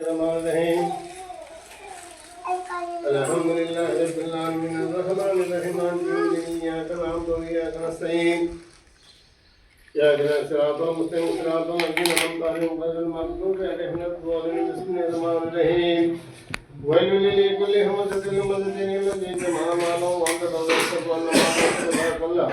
الرحمن الرحيم الحمد لله رب العالمين الرحمن الرحيم مالك يوم الدين اياك نعبد واياك نستعين يا اهدنا الصراط المستقيم صراط الذين انعمت عليهم غير المغضوب عليهم ولا الضالين بسم الله الرحمن الرحيم ويل لكل همزة لمزة الذي جمع ماله وعدده ويحسب ان ماله كلا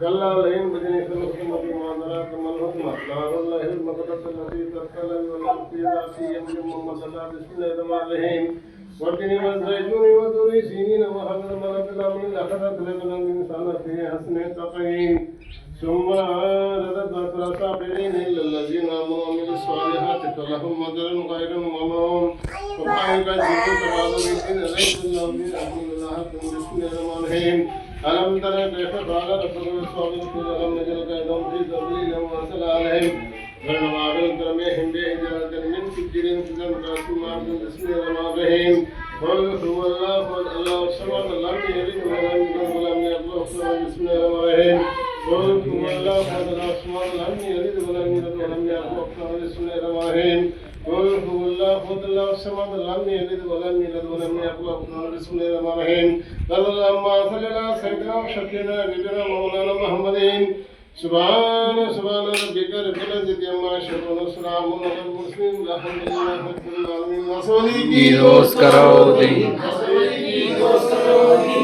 كلا لئن بجنيتم ثم بما ذرات من الهدمة نار الله المقدس التي تبتلى والأرض في رأسهم ثم مسلا بسم الله والتين والزيتون والدور سينين وحذر مرد الأمر لقد لبنا الإنسان في حسن تقييم ثم ردت أثر ساقرين إلا الذين آمنوا وعملوا الصالحات. فلهم مدر غير ممنون. سبحانك جئت بعض الدين ليس الله من أهل الله بسم الله الرحمن الرحيم अनंतर कृष्णपादरसगुरुस्वामी कुलम निजलकैदम श्रीसबलीलम वसलालयम गणवादनक्रमे हिन्दे जलकर्मिन सिद्धिरिन सिद्धं कासुमार्गं तस्मै रमामहे फल सुवल्ला फल अल्लाह सलाम अल्लाह के हरि गुलाम के गुलाम ने अपना सलाम तस्मै रमामहे फल सुवल्ला फल अल्लाह सलाम अल्लाह के हरि गुलाम के गुलाम ने अपना सलाम तस्मै रमामहे سبحان سبحان ربك رب العزة عما يصفون وسلام على المرسلين والحمد لله رب العالمين رسولي کی دوست کرو دی رسولي کی دوست کرو دی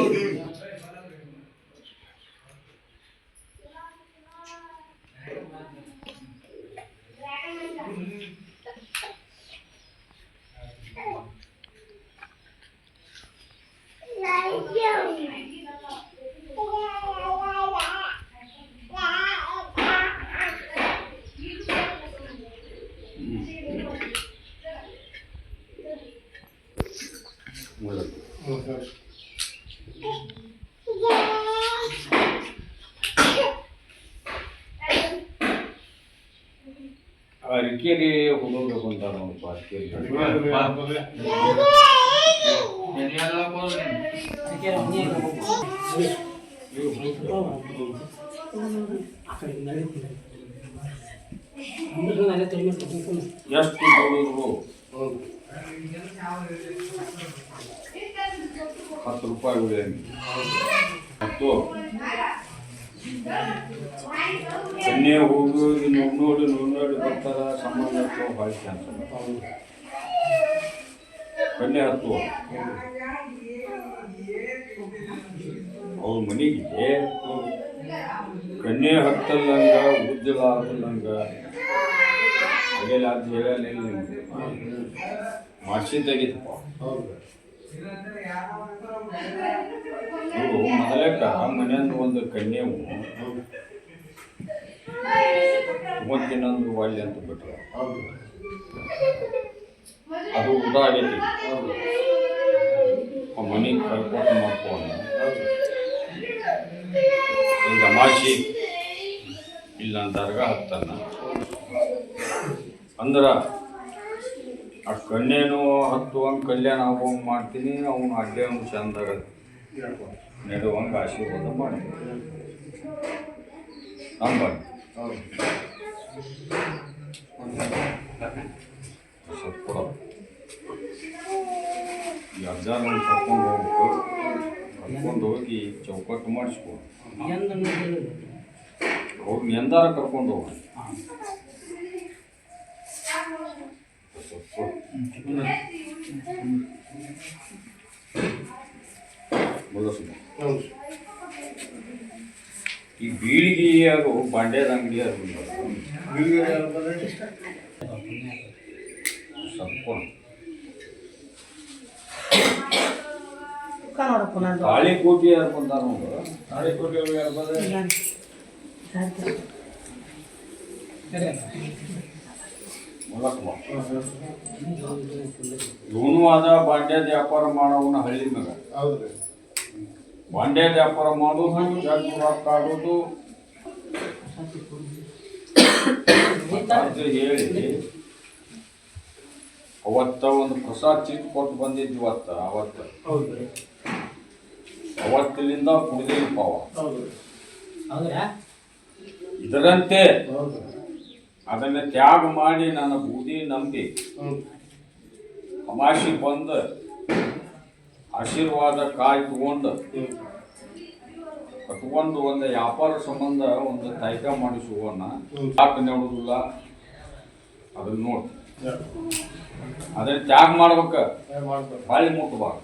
ಹೋಗಬೇಕು ಅಂತ ನೋಡಪ್ಪ ಅರಿಕೆರಿ ಎಷ್ಟು ಕೊಡೋದು ಹತ್ತು ರೂಪಾಯಿ ಉಳಿಯ ಮತ್ತು ಎಣ್ಣೆ ಹೋಗು ಇನ್ನು ನೋಡಿ ನೋಡಿ ಬರ್ತಾರ, ಸಂಬಂಧ ಭಾಳ ಚಾನ್ಸ್ ಕನ್ಯೆ ಹತ್ತು ಅವ್ರ ಮನೆಗೆ ಕನ್ಯೆ ಹತ್ತಲ್ಲಂಗ ಉಜ್ಜಲ ಆಗಲ್ಲಂಗ ಹಾಗೆಲ್ಲ ಅದು ಹೇಳಲಿಲ್ಲ ಮಾಸಿ ತೆಗಿತಪ್ಪ. ಮೊದಲಕ್ಕ ಮನೆಯಿಂದ ಒಂದು ಕನ್ಯವು. ಮೂವತ್ತಿನೊಂದು ಒಳ್ಳೆ ಅಂತ ಬಿಟ್ರು. ಅದು ಉದಾಹರಣೆ ಆ ಮನೆಗೆ ಕರ್ಕೊಂಡು ಮಾಡ್ಕೊಂಡು ಈಗ ಅಮಾಸಿ ಇಲ್ಲ ದರ್ಗಾ ಹತ್ತನ್ನ. ಅಂದ್ರೆ ಆ ಕನ್ಯೆನೂ ಹತ್ತುವಂಗೆ ಕಲ್ಯಾಣ ಆಗುವಂಗೆ ಮಾಡ್ತೀನಿ ಅವನು ಅಡ್ಡೆ ಅವ್ನು ಚಂದಾಗ ನೆಡುವಂಗೆ ಆಶೀರ್ವಾದ ಮಾಡಿ. ನಮ್ಮ ಸ್ವಲ್ಪ. ಈ ಅಜ್ಜಾರ ಕರ್ಕೊಂಡು ಹೋಗ್ಬೇಕು ಕರ್ಕೊಂಡು ಹೋಗಿ ಚೌಕಟ್ಟು ಮಾಡಿಸ್ಕೊ. ಹೋಗಿ ಎಂದಾರ ಕರ್ಕೊಂಡು ಹೋಗ. ಈ ಬೀಳಿಗೆ ಯಾರು ಬಾಂಡ್ಯದ ಅಂಗಡಿ ಅದು ತಾಳಿಕೋಟಿ ತಾಳಿ ಕೋಟಿ ಯಾರು ಬಂದಾರ ತಾಳಿಕೋಟಿ ಯಾರು ಬಂದಾರ? ಇವನು ಅದ ಬಾಂಡ್ಯ ವ್ಯಾಪಾರ ಮಾಡೋವನ ಹಳ್ಳಿ ಮಗ. ಬಾಂಡ್ಯ ಬಾಂಡ್ಯದ ವ್ಯಾಪಾರ ಮಾಡೋದು ಜಗ್ ರೊಕ್ಕ ಆಡೋದು ಅದು ಹೇಳಿ ಅವತ್ತ ಒಂದು ಪ್ರಸಾದ್ ಚೀಟ್ ಕೊಟ್ಟು ಬಂದಿದ್ವಿ ಅವತ್ತ ಅವತ್ತ. ಹೌದ್ರಿ. ಅವತ್ತಿನಿಂದ ಪಾವ. ಹೌದ್ರಿ? ಇದರಂತೆ. ಹೌದ್ರಿ. ಅದನ್ನ ತ್ಯಾಗ ಮಾಡಿ ನನ್ನ ಬೂದಿ ನಂಬಿ. ಅಮಾಶಿ ಬಂದು ಆಶೀರ್ವಾದ ಕಾಯಿ ತಗೊಂಡು. ಕಟ್ಕೊಂಡು ಒಂದು ವ್ಯಾಪಾರ ಸಂಬಂಧ ಒಂದು ತೈಕ ಮಾಡಿಸುವನ್ನ. ಯಾಕೆ ನೋಡುದಿಲ್ಲ? ಅದನ್ನ ನೋಡಿ. ಅದನ್ನ ತ್ಯಾಗ ಮಾಡ್ಬೇಕು. ಬಾಳಿ ಮುಟ್ಟಬಾರ್ದು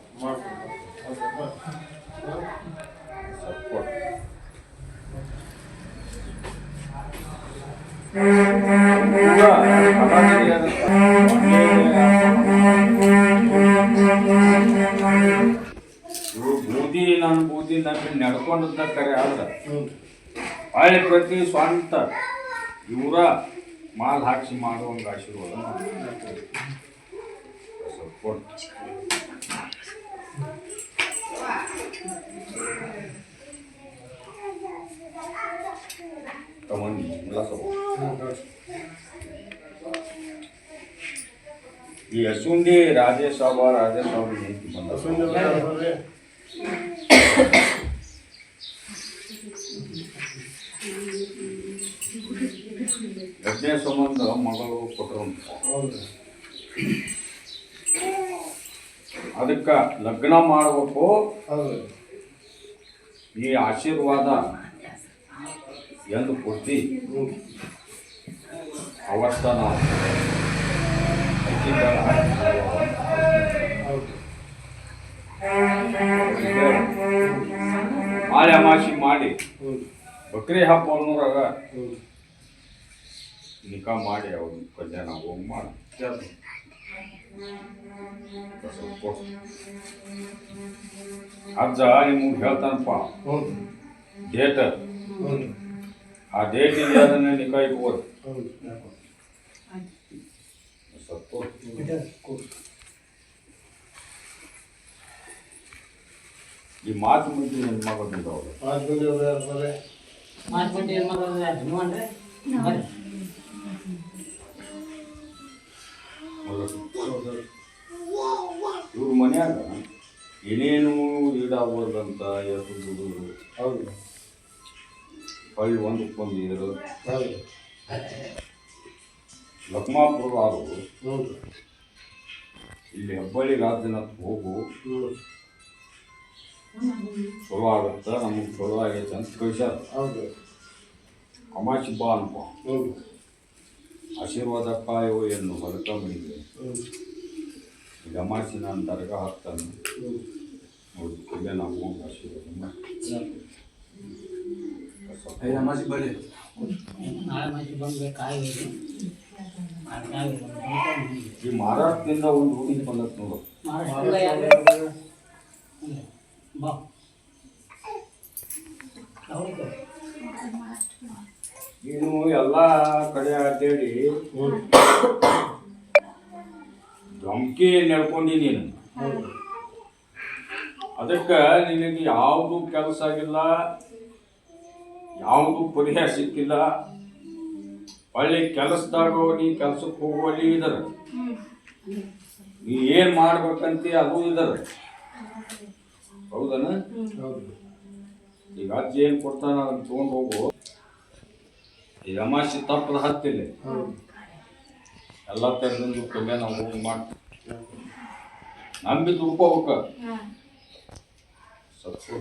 ಬೂದಿ ನನ್ನ ಬೂದಿ ನಂಬಿ ನಡ್ಕೊಂಡದ್ದ ಕರೆ ಆದ್ರೆ ಆಯ್ ಪ್ರತಿ ಸ್ವಂತ ಇವರ ಮಾಲ್ ಹಾಕ್ಸಿ ಮಾಡುವಂಗ ಆಶೀರ್ವಾದ ಮಾಡ್ತಾರೆ. ಸಪೋರ್ಟ್ ತಗೊಂಡು ಎಲ್ಲ ಸಪೋರ್ಟ್ ಈ ಯಶುಂಡಿ ರಾಜೇಶ್ ಸಾಬ ರಾಜೇಶ್ ಸಾಬ ನೀತಿ ಬಂದ ಯಜ್ಞ ಸಂಬಂಧ ಮಗಳು ಕೊಟ್ಟರು ಹೌದು ಅದಕ್ಕ ಲಗ್ನ ಮಾಡ್ಬೇಕು ಹೌದು. ಈ ಆಶೀರ್ವಾದ ಎಂದು ಕೊಟ್ಟು ಅವತ್ತ ನಾವು ಮಾಲೆ ಅಮಾಸಿ ಮಾಡಿ. ಬಕ್ರಿ ಹಬ್ಬ ಅನ್ನೋರಾಗ ನಿಕಾ ಮಾಡಿ ಅವ್ರ ಕಲ್ಯಾಣ ಹೋಗಿ ಮಾಡಿ. ಅಜ್ಜ ನಿಮ್ಗೆ ಹೇಳ್ತಾನಪ್ಪ ಡೇಟ್. ಆ ಡೇಟ್ ಇದೆ ಅದನ್ನ ನಿಕಾ ಇಟ್ಕೋರಿ ಹೌದು. ಸಪೋರ್ಟ್ ಈ ಮಾತು ಮುಂದೆ ಹೆಣ್ಮಗಳು ಬಂದವರು ಮಾತು ಮಂದಿ ಏನ್ ನೀವು. ಅಂದ್ರೆ ಇವ್ರ ಮನ್ಯಾಗ ಏನೇನು ಈಡಾಗೋದಂತ ಎಷ್ಟು ದುಡಿದ್ರು ಹೌದು. ಹೊಳ್ಳಿ ಒಂದಕ್ಕೊಂದು ಇದ್ರು ಹೌದು. ಲಕ್ಮಾಪುರ ಆದವು ಹ್ಞೂ ಇಲ್ಲಿ ಹೆಬ್ಬಳ್ಳಿ ರಾಜನಾಥ್ ಹೋಗು. ಚಲೋ ಆಗುತ್ತೆ. ನಮಗೆ ಚಲೋ ಆಗೈತೆ ಅಂತ ಕಳಿಸ್ಯಾರ. ಹೌದು. ಅಮಾಶಿ ಬಾ ಅನ್ಪ ಹ್ಞೂ ಆಶೀರ್ವಾದ ಕಾಯೋ ಎನ್ನು ಹೊಲಕ ಮನೆಗೆ ಹ್ಞೂ ಈಗ ಅಮಾಸಿ ನಾನು ದರ್ಗಾ ಹಾಕ್ತಾನೆ ನೋಡಿ ಇಲ್ಲೇ ನಾವು ಹೋಗಿ ಆಶೀರ್ವಾದ ನಾಳೆ ಮತ್ತೆ ನಾಳೆ ಹೋಗಿ ಕಾಯಿ ಈ ಮಾರಾಟದಿಂದ ಒಂದು ಹುಡುಗಿ ಬಂದತ್ ನೋಡು. ಬಾ. ನೀನು ಎಲ್ಲ ಕಡೆ ಅಡ್ಡಾಡಿ. ಧಮ್ಕಿ ನಡ್ಕೊಂಡಿ ನೀನು. ಅದಕ್ಕೆ ನಿನಗೆ ಯಾವುದು ಕೆಲಸ ಆಗಿಲ್ಲ? ಯಾವುದು ಪರಿಹಾರ ಸಿಕ್ಕಿಲ್ಲ. ಒಳ್ಳೆ ಕೆಲಸದಾಗ ನೀ ಕೆಲಸಕ್ಕೆ ಹೋಗುವಲ್ಲಿ ಇದಾರೆ. ನೀ ಏನು ಮಾಡ್ಬೇಕಂತ ಅದು ಇದಾರೆ. ಹೌದನ? ಹೌದು ಈಗ ಅಜ್ಜಿ ಏನು ಕೊಡ್ತಾನ ಅದನ್ನ ತೊಗೊಂಡು ಹೋಗು. ಈಗ ಅಮಾಸಿ ತಪ್ಪದ ಹತ್ತಿಲ್ಲ ಎಲ್ಲ ಕಮ್ಮಿ ನಾವು ಹೋಗಿ ಮಾಡ್ತೀವಿ. ನಂಬಿ ದುಡ್ಕೋಬೇಕ ಸತ್ತು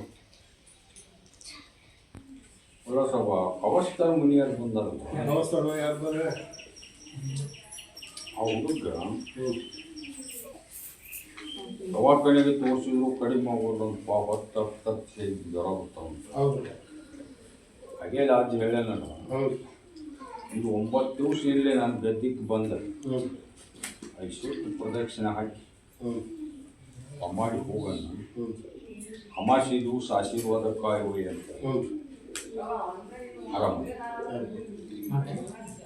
ಸ್ವಲ್ಪ ಅವಸ್ಥರ ಮುನಿಯರು ಬಂದರು ನಮಸ್ಕಾರ ಯಾರು ಬಂದ್ರೆ ಆ ಹುಡುಗ ದವಾಖಾನೆಗೆ ತೋರಿಸಿದ್ರು ಕಡಿಮೆ ಆಗೋದು ಒಂದು ಪಾಪ ತಪ್ಪು ಜ್ವರ ಬರ್ತಾವಂತ ಹಾಗೆ ಲಾಜ್ ಹೇಳ ನಾನು ಇದು ಒಂಬತ್ತು ದಿವಸ ಇಲ್ಲೇ ನಾನು ಗದ್ದಿಗೆ ಬಂದೆ ಐಶ್ವರ್ಯ ಪ್ರದಕ್ಷಿಣೆ ಹಾಕಿ ಹ್ಞೂ ಮಾಡಿ ಹೋಗೋಣ ಅಮಾಶಿ ದಿವಸ ಆಶೀರ್ವಾದ ಕಾಯುವೆ ಅಂತ ಆರಾಮ ಮತ್ತೆ ಯಾರು ಬಂದಲ್ಲ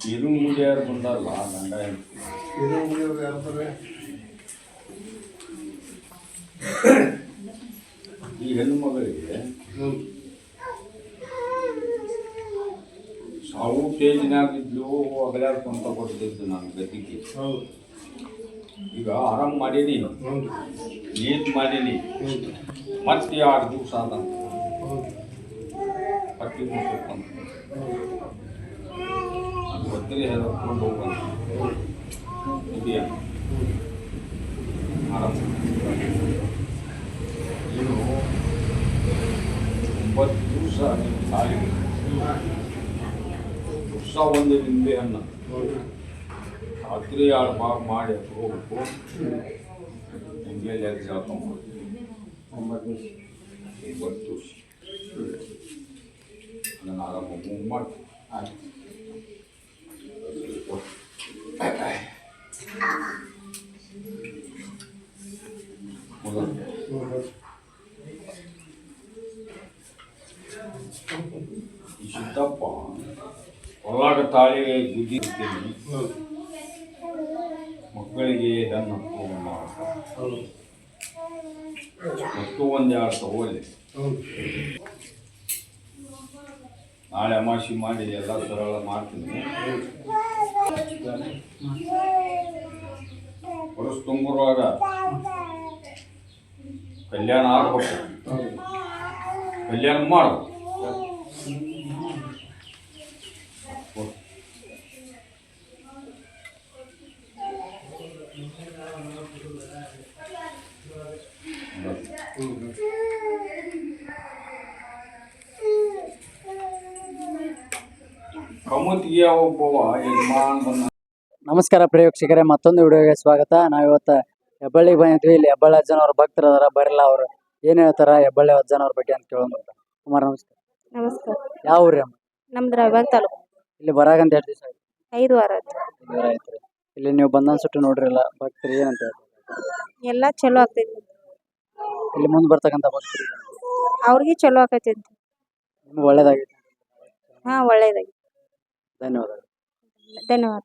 ತೀರು ಮುಡಿಯಾರು ಬಂದಾರಲ್ಲ ಗಂಡ ಹೆಂಡ್ತಿ. ಇದು ಮುಗಿಯೋರು ಯಾರು ಬರ್ರಿ? ಈ ಹೆಣ್ಣು ಮಗಳಿಗೆ ಸಾವು ಸ್ಟೇಜ್ನಾಗ ಇದ್ಲು ಅಗಲಾಡ್ಕೊಂತ ಕೊಡ್ತಿದ್ದು ನಾನು ಗತಿಗೆ ಈಗ ಆರಾಮ್ ಮಾಡೀನಿ ಏನು ಮಾಡೀನಿ ಮತ್ತೆ ಆರು ದಿವಸ ಅದ ಪಟ್ಟಿ ಮುಗಿಸ್ಬೇಕಂತ ಅದು ಒತ್ತಿಗೆ ಹೇಳ್ಕೊಂಡು ಇದೆಯಾ? ಆರಾಮ. ಒಂಬತ್ತು ದಿವಸ ನಿಮ್ಮ ತಾಯಿಗೆ ವರ್ಷ ಒಂದು ನಿಂಬೆ ಹಣ್ಣು ರಾತ್ರಿ ಎರಡು ಭಾಗ ಮಾಡಿ ಅದು ಹೋಗ್ಬೇಕು ನಿಂಬೆ ಲೆಕ್ಕ ಜಾಕೊಂಬ ಒಂಬತ್ತು ದಿವಸ ಒಂಬತ್ತು ದಿವಸ ಅದನ್ನು ಆರಾಮ ಮೂವ್ ಮಾಡಿ ಮೊದಲು ಈ ಸಿದ್ದಪ್ಪ ಹೊಲಾಗ ತಾಳಿ ಗುದ್ದಿ ಇರ್ತೀನಿ ಮಕ್ಕಳಿಗೆ ಇದನ್ನು ಮತ್ತು ಒಂದೆರಡು ತಗೋಲಿ ನಾಳೆ ಅಮಾಸಿ ಮಾಡಿ ಎಲ್ಲ ಸರಳ ಮಾಡ್ತೀನಿ. ಹೊರಸು ತುಂಬುವಾಗ ಕಲ್ಯಾಣ ಆಗ್ಬೇಕು. ಕಲ್ಯಾಣ ಮಾಡ್ಬೇಕು ನಮಸ್ಕಾರ ಪ್ರೇಕ್ಷಕರೇ ಮತ್ತೊಂದು ವಿಡಿಯೋಗೆ ಸ್ವಾಗತ. ನಾವಿವತ್ತು ಹೆಬ್ಬಳ್ಳಿಗೆ ಬಂದಿದ್ವಿ. ಇಲ್ಲಿ ಹೆಬ್ಬಳ್ಳಿ ಅಜ್ಜನವ್ರ ಭಕ್ತರು ಅದರ ಬರಲ್ಲ ಅವರು. ಏನ್ ಹೇಳ್ತಾರ ಹೆಬ್ಬಳ್ಳಿ ಅಜ್ಜನವ್ರ ಬಗ್ಗೆ ಅಂತ ಕೇಳೋಣ ಕುಮಾರ್ ನಮಸ್ಕಾರ. ನಮಸ್ಕಾರ. ಯಾವ ಊರಿ ಅಮ್ಮ? ನಮ್ದು ರಾಯಬಾಗ್ ತಾಲೂಕು. ಇಲ್ಲಿ ಬರಾಗಂತ ಎರಡು ದಿವಸ ಐದು ವಾರ ಆಯ್ತು. ಇಲ್ಲಿ ನೀವು ಬಂದನ್ ಸುಟ್ಟು ನೋಡ್ರಿಲ್ಲ. ಭಕ್ತರು ಏನಂತ ಹೇಳ್ತಾರೆ? ಎಲ್ಲ ಚಲೋ ಆಗ್ತೈತಿ. ಇಲ್ಲಿ ಮುಂದೆ ಬರ್ತಕ್ಕಂಥ ಅವ್ರಿಗೆ ಚಲೋ ಆಕೈತಿ ಅಂತ. ನಿಮ್ಗೆ ಒಳ್ಳೇದಾಗೈತಿ. ಹಾ ಒಳ್ಳೇದಾಗಿ ಧನ್ಯವಾದಗಳು. ಧನ್ಯವಾದ.